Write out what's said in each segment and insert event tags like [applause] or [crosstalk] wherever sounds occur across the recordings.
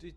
Ty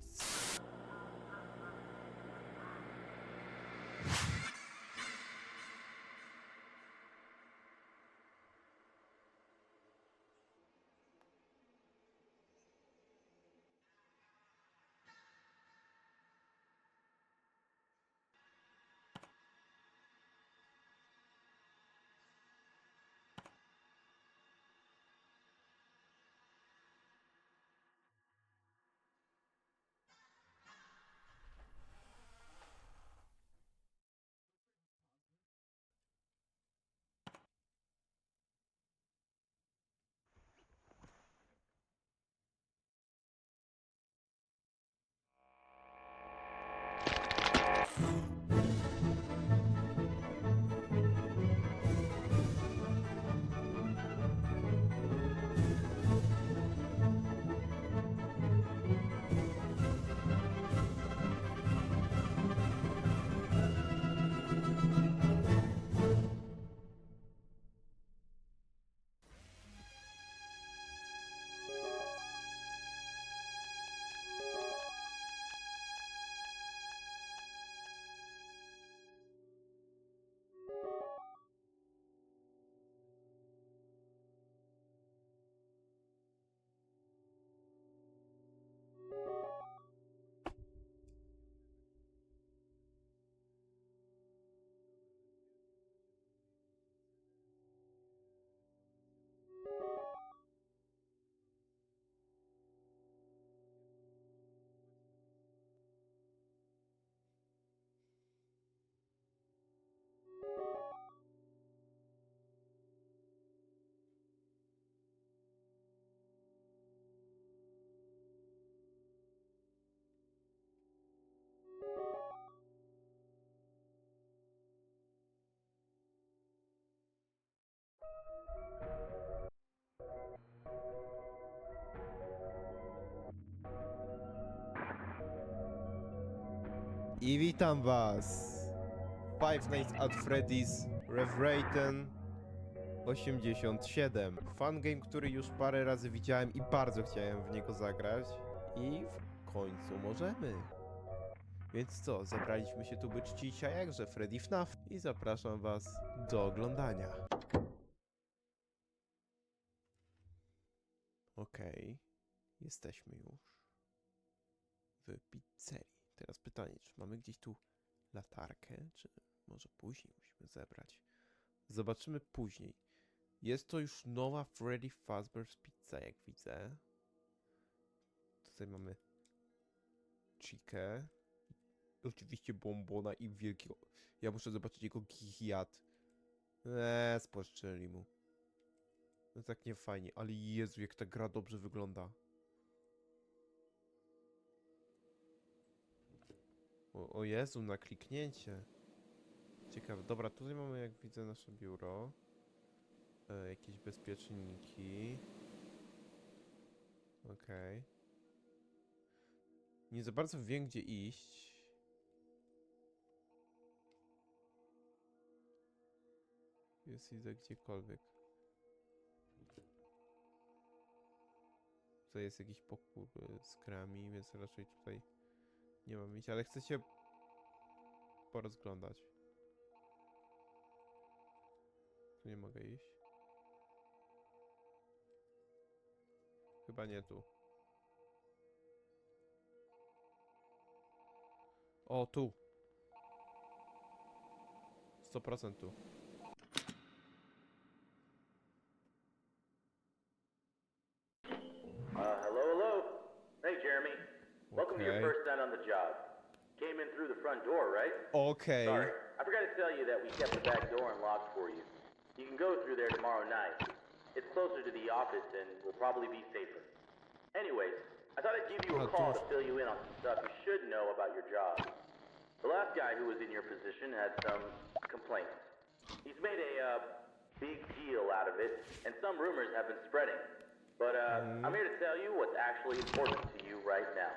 I witam was! Five Nights at Freddy's Revraten 87. Fan game, który już parę razy widziałem i bardzo chciałem w niego zagrać. I w końcu możemy. Więc co, zebraliśmy się tu by czcić, a jakże Freddy FNAF. I zapraszam was do oglądania. Okej, jesteśmy już w pizzerii. Teraz pytanie, czy mamy gdzieś tu latarkę, czy może później musimy zebrać? Zobaczymy później. Jest to już nowa Freddy Fazbear's Pizza, jak widzę. Tutaj mamy Chikę. Oczywiście bombona i wielkiego... Ja muszę zobaczyć jego giat. Eee, spłaszczyli mu. No tak nie fajnie, ale Jezu, jak ta gra dobrze wygląda. O, o Jezu, na kliknięcie. Ciekawe. Dobra, tutaj mamy, jak widzę, nasze biuro. E, jakieś bezpieczniki. Okej. Nie za bardzo wiem, gdzie iść. Jest idę gdziekolwiek. Tutaj jest jakiś pokój e, z grami, więc raczej tutaj nie mam iść, ale chcę się porozglądać. Tu nie mogę iść. Chyba nie tu. O, tu. 100% tu. Front door, right? Okej. Sorry, I forgot to tell you that we kept the back door unlocked for you. You can go through there tomorrow night. It's closer to the office and will probably be safer. Anyways, I thought I'd give you a Oh, call to fill you in on some stuff you should know about your job. The last guy who was in your position had some complaints. He's made a uh, big deal out of it, and some rumors have been spreading. But uh, I'm here to tell you what's actually important to you right now.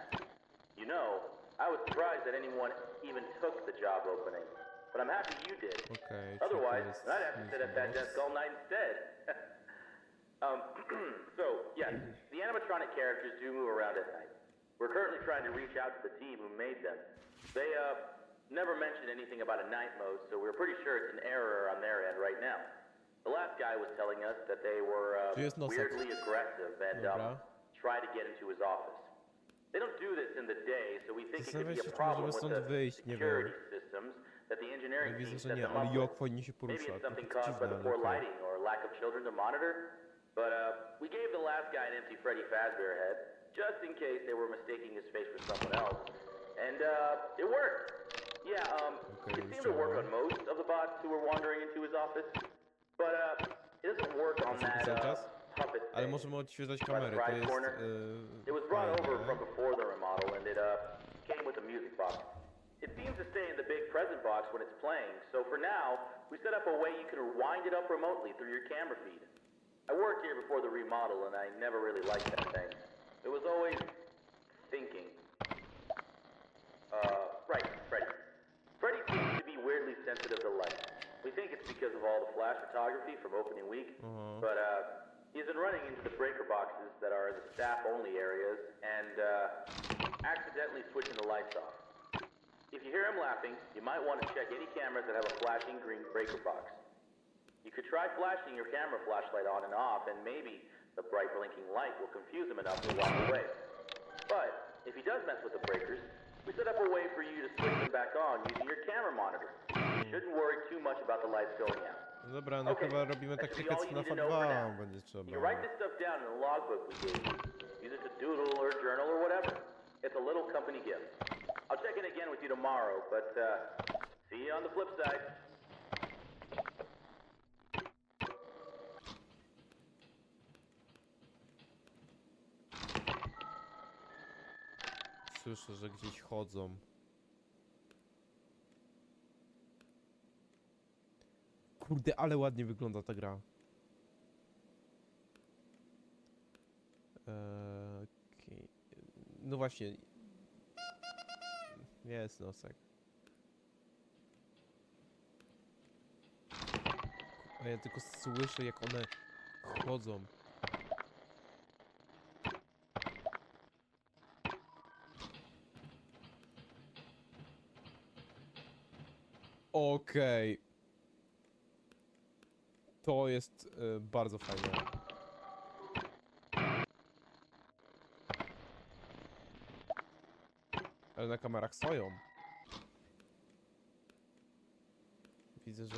You know, I was surprised that anyone even took the job opening, but I'm happy you did. To Otherwise, I'd have to sit at that desk all night instead. [laughs] um, [clears throat] so, yes, the animatronic characters do move around at night. We're currently trying to reach out to the team who made them. They, uh, never mentioned anything about a night mode, so we're pretty sure it's an error on their end right now. The last guy was telling us that they were, uh, weirdly aggressive and, um, try to get into his office. They don't do this in the day, so we think it could be a problem with the security systems that the engineering team set them up with. Maybe it's To something caused by the poor lighting or lack of children to monitor. But uh, we gave the last guy an empty Freddy Fazbear head, just in case they were mistaking his face for someone else. And uh, it worked. Yeah, um, Okay, it seemed to work on most of the bots who were wandering into his office. But uh, it doesn't work on that uh, Ale możemy odświeżać kamerę, to jest corner. e, It was brought over fajne. from before the remodel, and it uh, came with a music box. It seems to stay in the big present box when it's playing, so for now, we set up a way you can wind it up remotely through your camera feed. I worked here before the remodel, and I never really liked that thing. It was always thinking. Uh, right, Freddy. Freddy seems to be weirdly sensitive to light. We think it's because of all the flash photography from opening week, Uh-huh. but uh, been running into the breaker boxes that are the staff-only areas and uh, accidentally switching the lights off. If you hear him laughing, you might want to check any cameras that have a flashing green breaker box. You could try flashing your camera flashlight on and off, and maybe the bright blinking light will confuse him enough to walk away. But if he does mess with the breakers, we set up a way for you to switch them back on using your camera monitor. You shouldn't worry too much about the lights going out. No dobra, no chyba robimy co you na for 2 now. będzie trzeba. You write this stuff down in the logbook we gave you. Use it to doodle or journal or whatever. It's a little company gift. I'll check in again with you tomorrow, but uh, see you on the flip side. Słyszę, że gdzieś chodzą. Kurde, ale ładnie wygląda ta gra. Eee, okej. No właśnie. Jest nosek. A ja tylko słyszę jak one chodzą. Okej. To jest e, bardzo fajne. Ale na kamerach stoją. Widzę, że...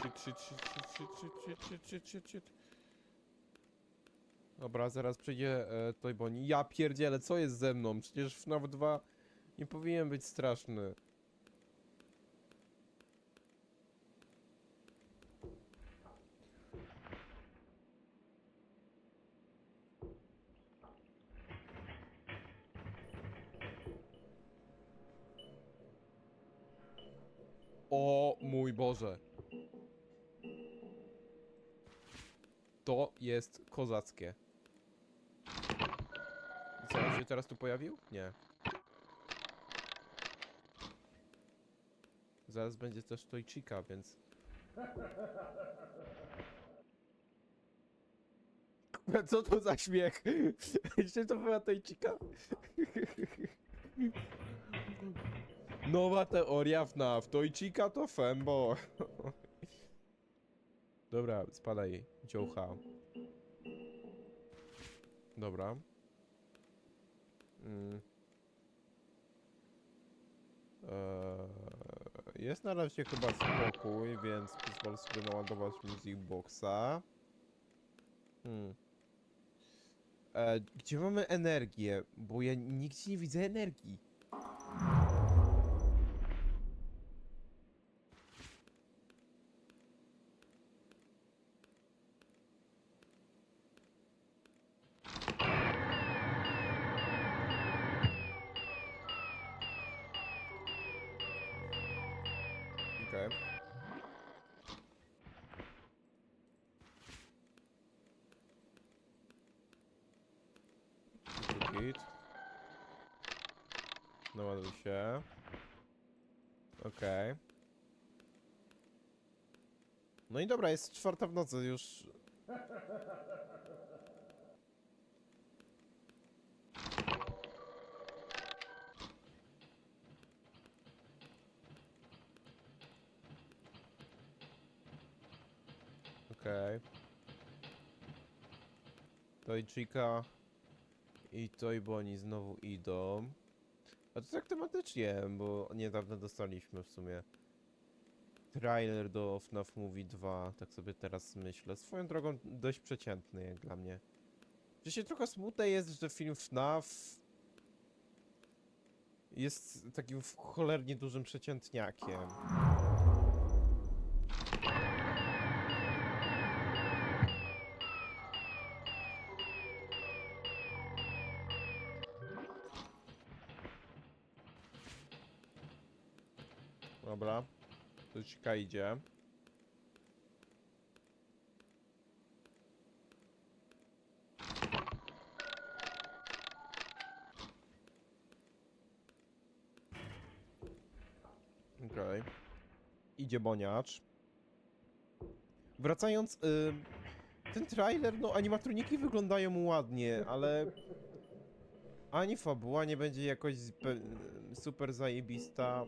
Shit, shit, shit, shit, shit, shit, shit, shit, shit, shit. Dobra, zaraz przyjdzie e, Toy Bonnie. Ja pierdzielę, co jest ze mną? Przecież FNAF 2 nie powinien być straszny. O mój Boże. To jest kozackie. Co, on się teraz tu pojawił? Nie. Zaraz będzie też Tojczyka, więc... Co to za śmiech? [laughs] Jeszcze to była Tojczyka? [laughs] Nowa teoria FNAF. Tojczyka to Fembo. [laughs] Dobra, spadaj, dziołcha. Dobra. Eee, jest na razie chyba spokój, więc pozwolę sobie naładować Music Boxa. Hmm. E, gdzie mamy energię? Bo ja nigdzie nie widzę energii. Naładuj się. Okej. No i dobra, jest czwarta w nocy już. Okej. Toy Chica i Toy Bonnie znowu idą. A to tak tematycznie, bo niedawno dostaliśmy w sumie trailer do FNAF Movie 2, tak sobie teraz myślę. Swoją drogą dość przeciętny jak dla mnie. Się trochę smutne jest, że film FNAF jest takim cholernie dużym przeciętniakiem. Dobra. To Chica idzie. Okej. Idzie boniacz. Wracając, y, ten trailer, no animatroniki wyglądają ładnie, ale ani fabuła nie będzie jakoś super zajebista.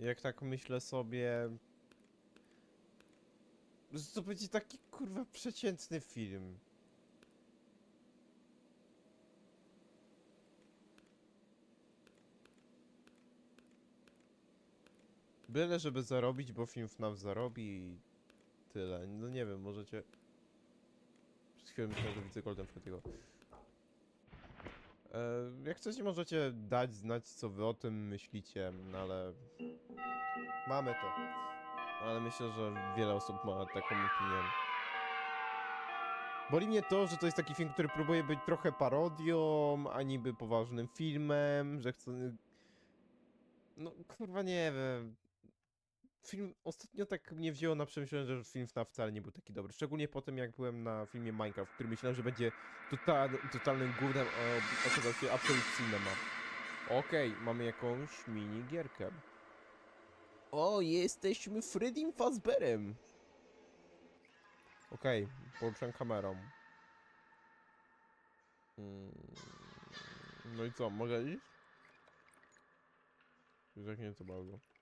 Jak tak myślę sobie. że To będzie taki kurwa przeciętny film. Byle żeby zarobić, bo film FNAF zarobi i tyle. No nie wiem, możecie... Przez chwilę myślałem, że widzę Golden Freddy'ego. E, jak chcecie, możecie dać znać, co wy o tym myślicie, no ale... Mamy to. Ale myślę, że wiele osób ma taką opinię. Boli mnie to, że to jest taki film, który próbuje być trochę parodią, a niby poważnym filmem, że chce... No, kurwa, nie wiem. Film ostatnio tak mnie wzięło na przemyślenie, że film FNAF wcale nie był taki dobry. Szczególnie po tym, jak byłem na filmie Minecraft, który myślałem, że będzie total, totalnym gównem, a się Absolute Cinema. Okej, mamy jakąś mini gierkę. O, jesteśmy Freddym Fazberem. Okej, poruszam kamerą. Mm, No i co, mogę iść? Już jak nie bardzo.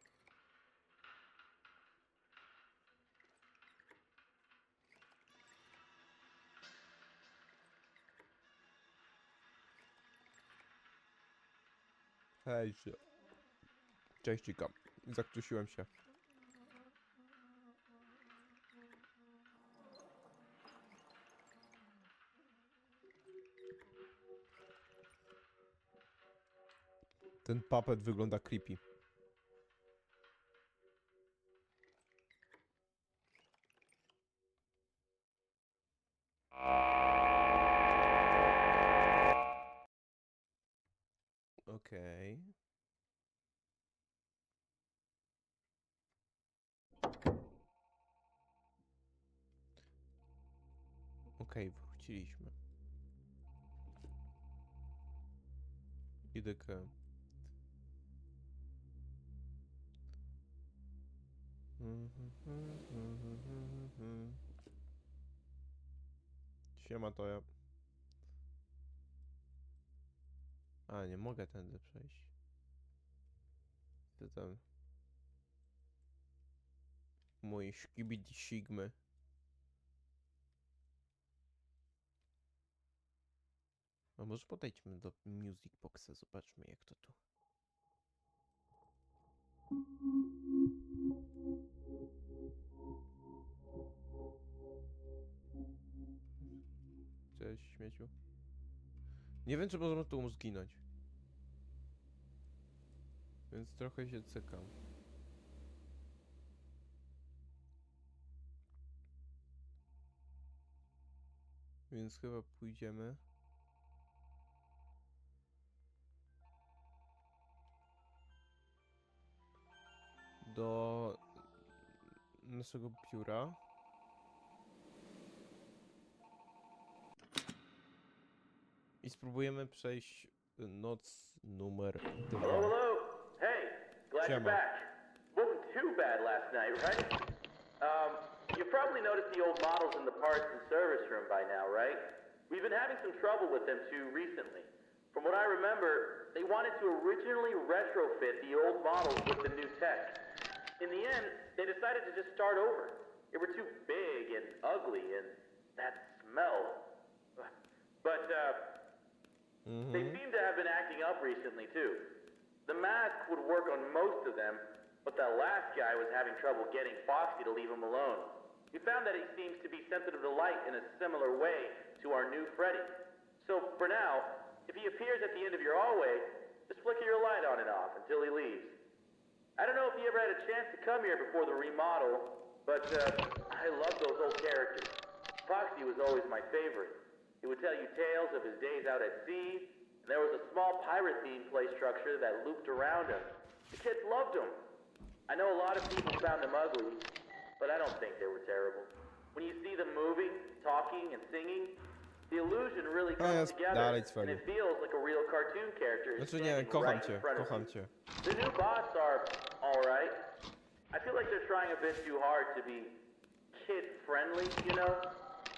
Hej, się. Cześć, Cika. Zakrztusiłem się. Ten puppet wygląda creepy. Okej. Okej, wróciliśmy. Idę k. Siema to ja. A, nie mogę tędy przejść. Ty tam. Moje szkibidi sigmy. A może podejdźmy do Music Boxa, zobaczmy jak to tu. Cześć, śmieciu. Nie wiem, czy możemy tu zginąć. Więc trochę się cykam. Więc chyba pójdziemy. Do naszego biura. I spróbujemy przejść noc numer Hello, 2. hello. Hey, glad you're back. Wasn't too bad last night, right? Um, you probably noticed the old models in the parts and service room by now, right? We've been having some trouble with them too recently. From what I remember, they wanted to originally retrofit the old models with the new tech. In the end, they decided to just start over. They were too big and ugly and that smell. But, uh, they seem to have been acting up recently, too. The mask would work on most of them, but that last guy was having trouble getting Foxy to leave him alone. We found that he seems to be sensitive to light in a similar way to our new Freddy. So, for now, if he appears at the end of your hallway, just flicker your light on and off until he leaves. I don't know if you ever had a chance to come here before the remodel, but uh, I love those old characters. Foxy was always my favorite. He would tell you tales of his days out at sea, and there was a small pirate themed play structure that looped around him. The kids loved him. I know a lot of people found them ugly, but I don't think they were terrible. When you see them moving, talking, and singing, the illusion really A comes ja together, and it feels like a real cartoon character is standing right cię, in front of you. The new bots are alright. I feel like they're trying a bit too hard to be kid friendly, you know?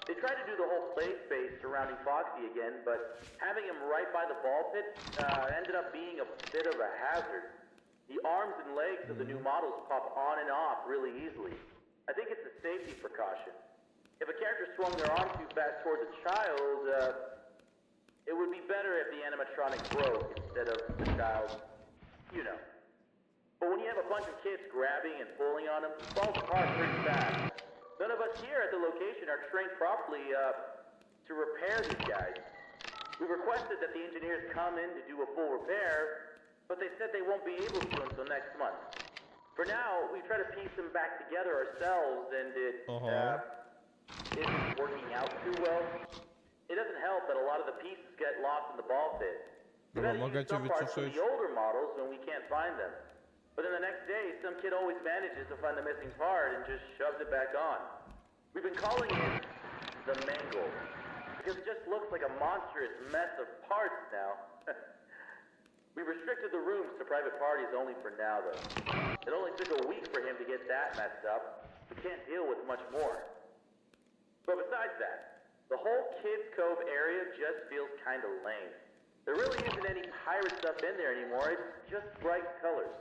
They tried to do the whole play space surrounding Foxy again, but having him right by the ball pit uh, ended up being a bit of a hazard. The arms and legs of the new models pop on and off really easily. I think it's a safety precaution. If a character swung their arm too fast towards a child, uh, it would be better if the animatronic broke instead of the child, you know. But when you have a bunch of kids grabbing and pulling on them, it falls apart pretty fast. None of us here at the location are trained properly uh, to repair these guys. We requested that the engineers come in to do a full repair, but they said they won't be able to until next month. For now, we try to piece them back together ourselves, and it Uh-huh. uh, isn't working out too well. It doesn't help that a lot of the pieces get lost in the ball pit. We gotta use some parts from the older models when we can't find them. But then the next day, some kid always manages to find the missing part and just shoves it back on. We've been calling it the Mangle because it just looks like a monstrous mess of parts now. [laughs] we restricted the rooms to private parties only for now, though. It only took a week for him to get that messed up. We can't deal with much more. But besides that, the whole Kids Cove area just feels kind of lame. There really isn't any pirate stuff in there anymore. It's just bright colors.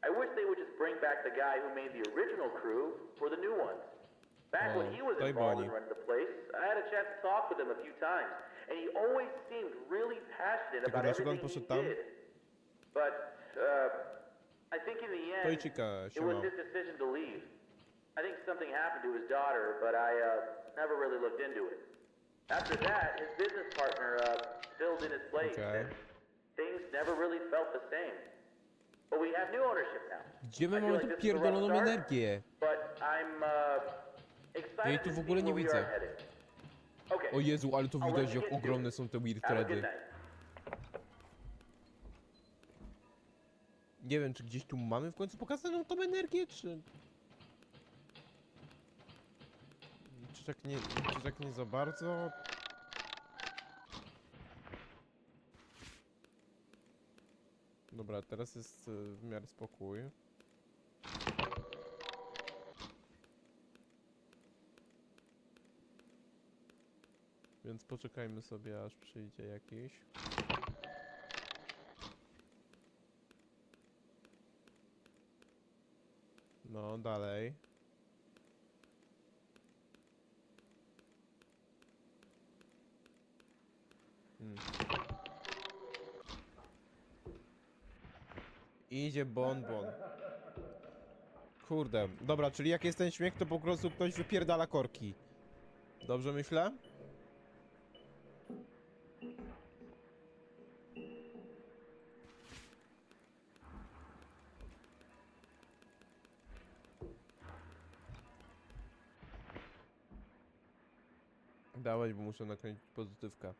I wish they would just bring back the guy who made the original crew for the new ones. Back when Oh, he was involved in running the place, I had a chance to talk with him a few times, and he always seemed really passionate about everything he did. But uh, I think in the end, it was his decision to leave. I think something happened to his daughter, but I uh, never really looked into it. After that, his business partner uh, filled in his place, Okay. and things never really felt the same. Gdzie my mamy tu pierdoloną energię? But I'm uh, Ja jej tu w ogóle nie widzę. O Jezu, ale tu widać jak ogromne są te weird thready. Nie wiem, czy gdzieś tu mamy w końcu pokazaną tą energię, czy... Czy tak nie, czy tak nie za bardzo? Dobra, teraz jest e, w miarę spokój. Więc poczekajmy sobie, aż przyjdzie jakiś. No, dalej. Hmm. Idzie bonbon. Kurde, dobra, czyli jak jest ten śmiech, to po prostu ktoś wypierdala korki. Dobrze myślę? Dawaj, bo muszę nakręcić pozytywka.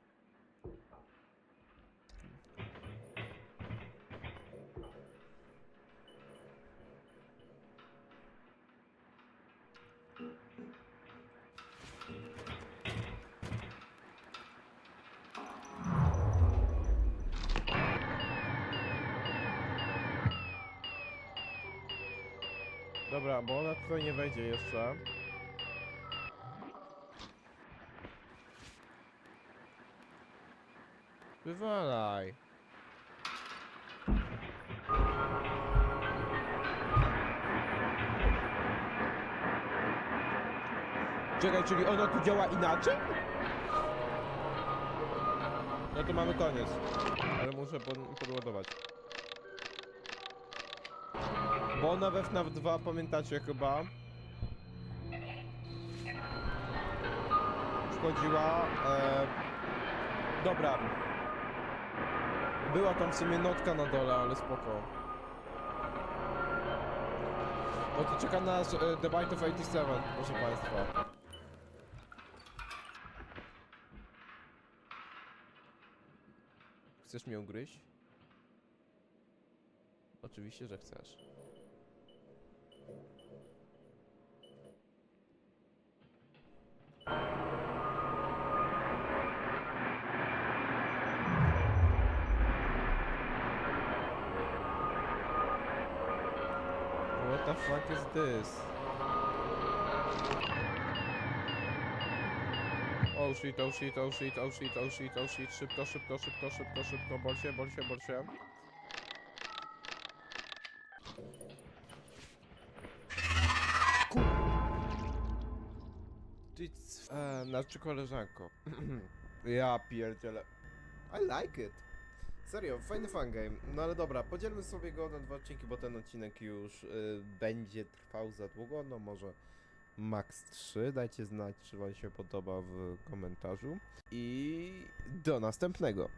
Dobra, bo ona tutaj nie wejdzie jeszcze. Wywalaj. Czekaj, czyli ono tu działa inaczej? No to mamy koniec. Ale muszę pod, podładować. Bo ona we FNAF 2, pamiętacie chyba? Szkodziła. E... Dobra. Była tam w sumie notka na dole, ale spoko. No to czeka nas e, The Bite of 87, proszę państwa. Chcesz mnie ugryźć? Oczywiście, że chcesz. What the fuck is this? Oh shit, oh shit, oh shit, oh shit, oh shit, oh shit, szybko, szybko, szybko, szybko, szybko, bol się, bol się, bol się. Ty, c- e, znaczy koleżanko. [clears throat] ja pierdzielę. I like it. Serio, fajny fangame. No ale dobra, podzielmy sobie go na dwa odcinki, bo ten odcinek już y, będzie trwał za długo, no może max 3. Dajcie znać, czy wam się podoba w komentarzu. I do następnego.